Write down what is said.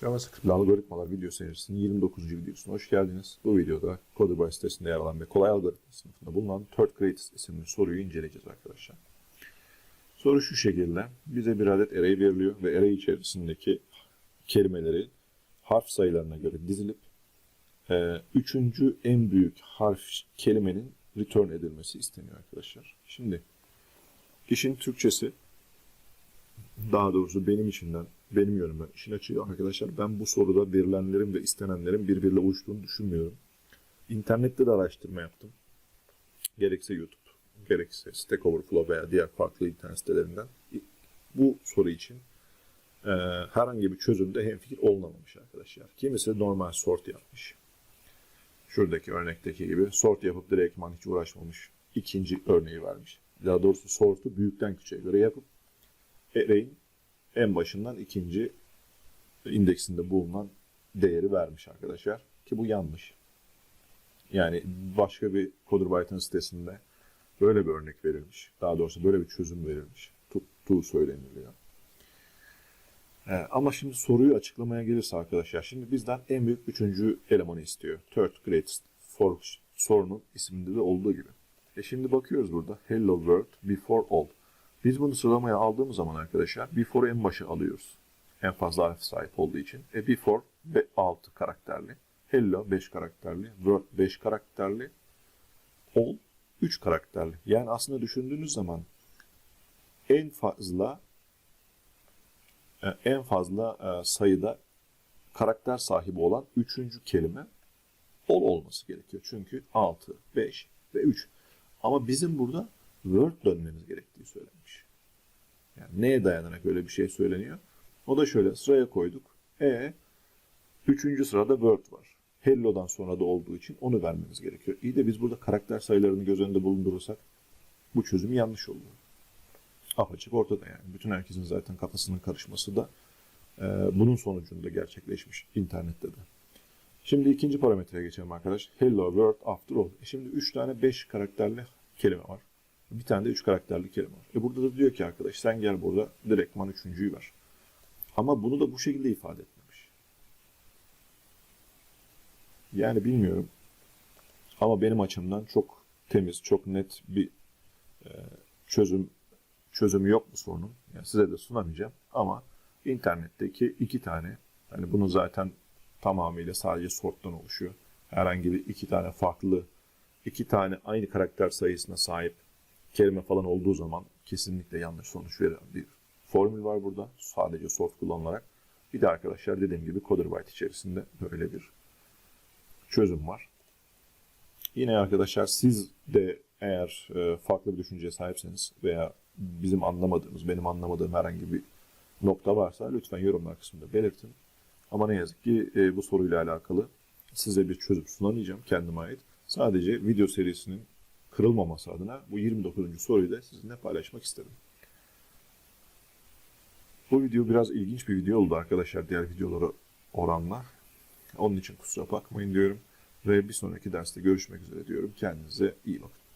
JavaScript algoritmalar video serisinin 29. videosuna hoş geldiniz. Bu videoda Coderbase sitesinde yer alan ve kolay algoritma sınıfında bulunan Third Greatest isimli soruyu inceleyeceğiz arkadaşlar. Soru şu şekilde. Bize bir adet array veriliyor ve array içerisindeki kelimeleri harf sayılarına göre dizilip e, üçüncü en büyük harf kelimenin return edilmesi isteniyor arkadaşlar. Şimdi işin Türkçesi daha doğrusu benim içinden, benim yönümden işin açığı arkadaşlar ben bu soruda verilenlerin ve istenenlerin birbiriyle uyuştuğunu düşünmüyorum. İnternette de araştırma yaptım. Gerekse YouTube, gerekse Stack Overflow veya diğer farklı internet sitelerinden bu soru için e, herhangi bir çözümde hemfikir olunamamış arkadaşlar. Kimisi normal sort yapmış. Şuradaki örnekteki gibi sort yapıp direktman hiç uğraşmamış. İkinci örneği vermiş. Daha doğrusu sortu büyükten küçüğe göre yapıp array'in en başından ikinci indeksinde bulunan değeri vermiş arkadaşlar. Ki bu yanlış. Yani başka bir CoderByte'ın sitesinde böyle bir örnek verilmiş. Daha doğrusu böyle bir çözüm verilmiş. Tuttuğu söyleniliyor. Ee, ama şimdi soruyu açıklamaya gelirse arkadaşlar. Şimdi bizden en büyük üçüncü elemanı istiyor. Third greatest for sorunun isminde de olduğu gibi. E şimdi bakıyoruz burada. Hello world before all. Biz bunu sıralamaya aldığımız zaman arkadaşlar before en başa alıyoruz. En fazla harf sahip olduğu için. E before 6 karakterli. Hello 5 karakterli. Word 5 karakterli. All 3 karakterli. Yani aslında düşündüğünüz zaman en fazla e, en fazla e, sayıda karakter sahibi olan üçüncü kelime all olması gerekiyor. Çünkü 6, 5 ve 3. Ama bizim burada Word dönmemiz gerektiği söylenmiş. Yani neye dayanarak öyle bir şey söyleniyor? O da şöyle sıraya koyduk. E üçüncü sırada Word var. Hello'dan sonra da olduğu için onu vermemiz gerekiyor. İyi de biz burada karakter sayılarını göz önünde bulundurursak bu çözüm yanlış oluyor. Apaçık ortada yani. Bütün herkesin zaten kafasının karışması da e, bunun sonucunda gerçekleşmiş internette de. Şimdi ikinci parametreye geçelim arkadaş. Hello world after all. E şimdi 3 tane 5 karakterli kelime var. Bir tane de 3 karakterli kelime var. E burada da diyor ki arkadaş sen gel burada direktman üçüncüyü ver. Ama bunu da bu şekilde ifade etmemiş. Yani bilmiyorum. Ama benim açımdan çok temiz, çok net bir e, çözüm çözümü yok bu sorunun. Yani size de sunamayacağım ama internetteki iki tane hani bunu zaten tamamıyla sadece sorttan oluşuyor. Herhangi bir iki tane farklı iki tane aynı karakter sayısına sahip kelime falan olduğu zaman kesinlikle yanlış sonuç veren bir formül var burada. Sadece sort kullanılarak. Bir de arkadaşlar dediğim gibi CoderByte içerisinde böyle bir çözüm var. Yine arkadaşlar siz de eğer e, farklı bir düşünceye sahipseniz veya bizim anlamadığımız, benim anlamadığım herhangi bir nokta varsa lütfen yorumlar kısmında belirtin. Ama ne yazık ki e, bu soruyla alakalı size bir çözüm sunamayacağım kendime ait. Sadece video serisinin kırılmaması adına bu 29. soruyu da sizinle paylaşmak istedim. Bu video biraz ilginç bir video oldu arkadaşlar diğer videolara oranla. Onun için kusura bakmayın diyorum. Ve bir sonraki derste görüşmek üzere diyorum. Kendinize iyi bakın.